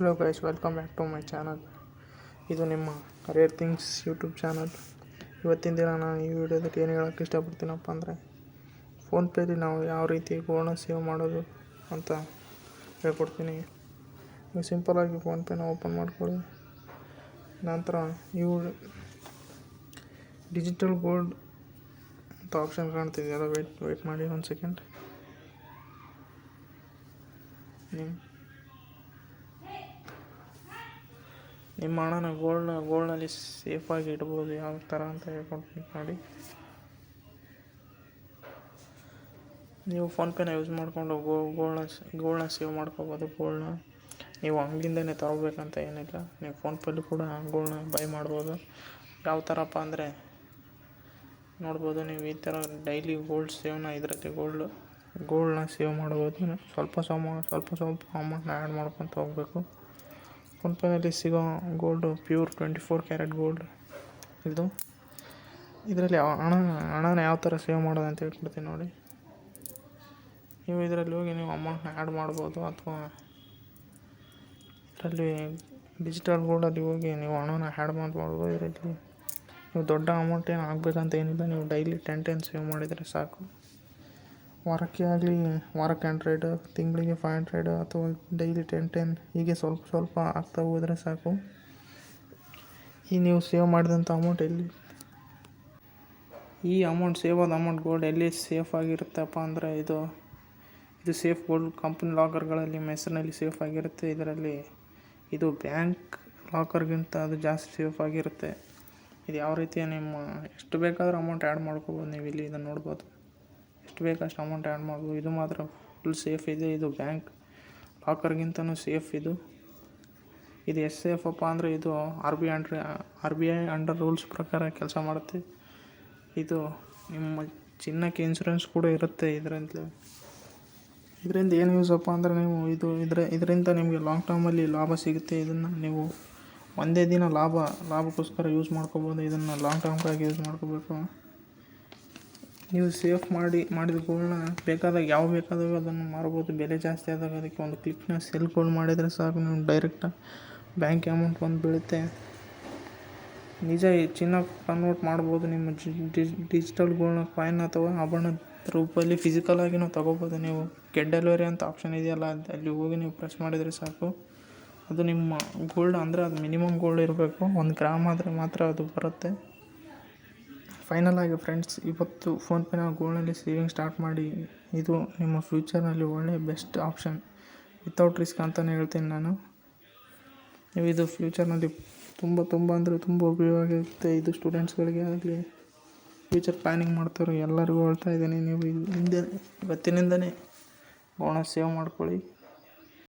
Hello guys welcome back to my channel ಇದು ನಿಮ್ಮ career things YouTube channel ಇವತ್ತಿನ ದಿನ ನಾನು ಈ ವಿಡಿಯೋದಲ್ಲಿ ಏನು ಹೇಳೋಕ್ಕೆ ಇಷ್ಟಪಡ್ತೀನಪ್ಪ ಅಂದರೆ ಫೋನ್ಪೇಲಿ ನಾವು ಯಾವ ರೀತಿ ಗೋಲ್ಡ್ನ ಸೇವ್ ಮಾಡೋದು ಅಂತ ಹೇಳ್ಕೊಡ್ತೀನಿ. ನೀವು ಸಿಂಪಲಾಗಿ ಫೋನ್ಪೇನ ಓಪನ್ ಮಾಡ್ಕೊಳ್ಳಿ. ನಂತರ ಇವು ಡಿಜಿಟಲ್ ಗೋಲ್ಡ್ ಅಂತ ಆಪ್ಷನ್ ಕಾಣ್ತಿದೆಯಲ್ಲ ವೇಟ್ ವೆಯ್ಟ್ ಮಾಡಿ ಒಂದು ಸೆಕೆಂಡ್ ನಿಮ್ಮ ನಿಮ್ಮ ಹಣನ ಗೋಲ್ಡ್ನ ಗೋಲ್ಡ್ನಲ್ಲಿ ಸೇಫಾಗಿ ಇಡ್ಬೋದು, ಯಾವ ಥರ ಅಂತ ಹೇಳ್ಕೊಡ್ತೀನಿ ಮಾಡಿ ನೀವು ಫೋನ್ಪೇನ ಯೂಸ್ ಮಾಡಿಕೊಂಡು ಗೋ ಗೋಲ್ಡ್ನ ಗೋಲ್ಡ್ನ ಸೇವ್ ಮಾಡ್ಕೋಬೋದು ಗೋಲ್ಡ್ನ ನೀವು ಅಂಗಡಿಯಿಂದನೇ ತಗೋಬೇಕಂತ ಏನಿಲ್ಲ, ನೀವು ಫೋನ್ಪೇಲಿ ಕೂಡ ಗೋಲ್ಡ್ನ ಬೈ ಮಾಡ್ಬೋದು. ಯಾವ ಥರಪ್ಪ ಅಂದರೆ, ನೋಡ್ಬೋದು ನೀವು ಈ ಥರ ಡೈಲಿ ಗೋಲ್ಡ್ ಸೇವ್ನ ಇದರಲ್ಲಿ ಗೋಲ್ಡ್ ಗೋಲ್ಡ್ನ ಸೇವ್ ಮಾಡ್ಬೋದು. ಸ್ವಲ್ಪ ಸಮ ಸ್ವಲ್ಪ ಸ್ವಲ್ಪ ಅಮೌಂಟ್ನ ಆ್ಯಡ್ ಮಾಡ್ಕೊತ ಹೋಗಬೇಕು. ಫೋನ್ಪೇನಲ್ಲಿ ಸಿಗೋ gold pure twenty four carat gold ಇದು. ಇದರಲ್ಲಿ ಹಣ, ಹಣನ ಯಾವ ಥರ ಸೇವ್ ಮಾಡೋದು ಅಂತ ಹೇಳ್ಕೊಡ್ತೀನಿ ನೋಡಿ. ನೀವು ಇದರಲ್ಲಿ ಹೋಗಿ ನೀವು ಅಮೌಂಟ್ನ ಆ್ಯಡ್ ಮಾಡ್ಬೋದು ಅಥವಾ ಇದರಲ್ಲಿ ಡಿಜಿಟಲ್ ಗೋಲ್ಡಲ್ಲಿ ಹೋಗಿ ನೀವು ಹಣನ ಆ್ಯಡ್ ಮಾಡ್ಬೋದು. ಇದರಲ್ಲಿ ನೀವು ದೊಡ್ಡ ಅಮೌಂಟ್ ಏನು ಆಗಬೇಕಂತ ಏನಿಲ್ಲ. ನೀವು ಡೈಲಿ ಟೆನ್ ಟೆನ್ ಸೇವ್ ಮಾಡಿದರೆ ಸಾಕು. ವಾರಕ್ಕೆ ಆಗಲಿ, ವಾರಕ್ಕೆ ಹಂಡ್ರೆಡ್, ತಿಂಗಳಿಗೆ ಫೈವ್ ಹಂಡ್ರೆಡ್ ಅಥವಾ ಡೈಲಿ ಟೆನ್ ಟೆನ್ ಹೀಗೆ ಸ್ವಲ್ಪ ಸ್ವಲ್ಪ ಆಗ್ತಾ ಹೋದರೆ ಸಾಕು. ಈ ನೀವು ಸೇವ್ ಮಾಡಿದಂಥ ಅಮೌಂಟ್ ಎಲ್ಲಿ? ಈ ಅಮೌಂಟ್ ಸೇವ್ ಆದ ಅಮೌಂಟ್ ಗೋಲ್ಡ್ ಎಲ್ಲಿ ಸೇಫ್ ಆಗಿರುತ್ತಪ್ಪ ಅಂದರೆ ಇದು ಇದು ಸೇಫ್ ಗೋಲ್ಡ್ ಕಂಪ್ನಿ ಲಾಕರ್ಗಳಲ್ಲಿ ನಿಮ್ಮ ಹೆಸರಿನಲ್ಲಿ ಸೇಫ್ ಆಗಿರುತ್ತೆ. ಇದರಲ್ಲಿ ಇದು ಬ್ಯಾಂಕ್ ಲಾಕರ್ಗಿಂತ ಅದು ಜಾಸ್ತಿ ಸೇಫ್ ಆಗಿರುತ್ತೆ. ಇದು ಯಾವ ರೀತಿ ನಿಮ್ಮ, ಎಷ್ಟು ಬೇಕಾದರೂ ಅಮೌಂಟ್ ಆ್ಯಡ್ ಮಾಡ್ಕೋಬೋದು ನೀವು ಇಲ್ಲಿ ಇದನ್ನು ನೋಡ್ಬೋದು. ಎಷ್ಟು ಬೇಕು ಅಷ್ಟು ಅಮೌಂಟ್ ಆ್ಯಡ್ ಮಾಡ್ಬೋದು. ಇದು ಮಾತ್ರ ಫುಲ್ ಸೇಫ್ ಇದೆ. ಇದು ಬ್ಯಾಂಕ್ ಲಾಕರ್ಗಿಂತನೂ ಸೇಫ್ ಇದು. ಇದು ಎಷ್ಟು ಅಪ್ಪ ಅಂದರೆ ಇದು R B under R B I under rules ಪ್ರಕಾರ ಕೆಲಸ ಮಾಡುತ್ತೆ. ಇದು ನಿಮ್ಮ ಚಿನ್ನಕ್ಕೆ ಇನ್ಸೂರೆನ್ಸ್ ಕೂಡ ಇರುತ್ತೆ ಇದರಿಂದ ಇದರಿಂದ ಏನು ಯೂಸಪ್ಪ ಅಂದರೆ ನೀವು ಇದು ಇದರ, ಇದರಿಂದ ನಿಮಗೆ ಲಾಂಗ್ ಟರ್ಮಲ್ಲಿ ಲಾಭ ಸಿಗುತ್ತೆ. ಇದನ್ನು ನೀವು ಒಂದೇ ದಿನ ಲಾಭ, ಲಾಭಕ್ಕೋಸ್ಕರ ಯೂಸ್ ಮಾಡ್ಕೋಬೋದು. ಇದನ್ನು ಲಾಂಗ್ ಟರ್ಮ್ಗಾಗಿ ಯೂಸ್ ಮಾಡ್ಕೋಬೇಕು. ನೀವು ಸೇಫ್ ಮಾಡಿ, ಮಾಡಿದ ಗೋಲ್ಡ್ನ ಬೇಕಾದಾಗ ಯಾವ ಬೇಕಾದಾಗ ಅದನ್ನು ಮಾರ್ಬೋದು. ಬೆಲೆ ಜಾಸ್ತಿ ಆದಾಗ ಅದಕ್ಕೆ ಒಂದು ಕ್ಲಿಕ್ನ ಸೆಲ್ ಗೋಲ್ಡ್ ಮಾಡಿದರೆ ಸಾಕು. ನೀವು ಡೈರೆಕ್ಟ್ ಬ್ಯಾಂಕ್ ಅಮೌಂಟ್ ಬಂದು ಬೀಳುತ್ತೆ. ನಿಜ ಚಿನ್ನ ಕನ್ವರ್ಟ್ ಮಾಡ್ಬೋದು. ನಿಮ್ಮ ಡಿಜಿಟಲ್ ಗೋಲ್ಡ್ನ ಕಾಯಿನ್ ಅಥವಾ ಆಭರಣದ ರೂಪದಲ್ಲಿ ಫಿಸಿಕಲ್ ಆಗಿ ನಾವು ತೊಗೋಬೋದು. ನೀವು ಗೆಟ್ ಡೆಲಿವರಿ ಅಂತ ಆಪ್ಷನ್ ಇದೆಯಲ್ಲ, ಅಲ್ಲಿ ಹೋಗಿ ನೀವು ಪ್ರೆಸ್ ಮಾಡಿದರೆ ಸಾಕು. ಅದು ನಿಮ್ಮ ಗೋಲ್ಡ್ ಅಂದರೆ ಅದು ಮಿನಿಮಮ್ ಗೋಲ್ಡ್ ಇರಬೇಕು. ಒಂದು ಗ್ರಾಮ್ ಆದರೆ ಮಾತ್ರ ಅದು ಬರುತ್ತೆ. ಫೈನಲ್ ಆಗಿ ಫ್ರೆಂಡ್ಸ್ ಇವತ್ತು ಫೋನ್ಪೇನ ಗೋಲ್ಡ್ನಲ್ಲಿ ಸೇವಿಂಗ್ ಸ್ಟಾರ್ಟ್ ಮಾಡಿ, ಇದು ನಿಮ್ಮ ಫ್ಯೂಚರ್ನಲ್ಲಿ ಒಳ್ಳೆಯ ಬೆಸ್ಟ್ ಆಪ್ಷನ್ ವಿತೌಟ್ ರಿಸ್ಕ್ ಅಂತಲೇ ಹೇಳ್ತೀನಿ ನಾನು. ನೀವು ಇದು ಫ್ಯೂಚರ್ನಲ್ಲಿ ತುಂಬ ತುಂಬ ಅಂದರೆ ತುಂಬ ಉಪಯೋಗ ಆಗುತ್ತೆ ಇದು ಸ್ಟೂಡೆಂಟ್ಸ್ಗಳಿಗೆ ಆಗಲಿ ಫ್ಯೂಚರ್ ಪ್ಲ್ಯಾನಿಂಗ್ ಮಾಡ್ತಾರೋ ಎಲ್ಲರಿಗೂ ಹೇಳ್ತಾ ಇದ್ದೀನಿ. ನೀವು ಹಿಂದೆ, ಇವತ್ತಿನಿಂದನೇ ಗೋಣ ಸೇವ್ ಮಾಡ್ಕೊಳ್ಳಿ.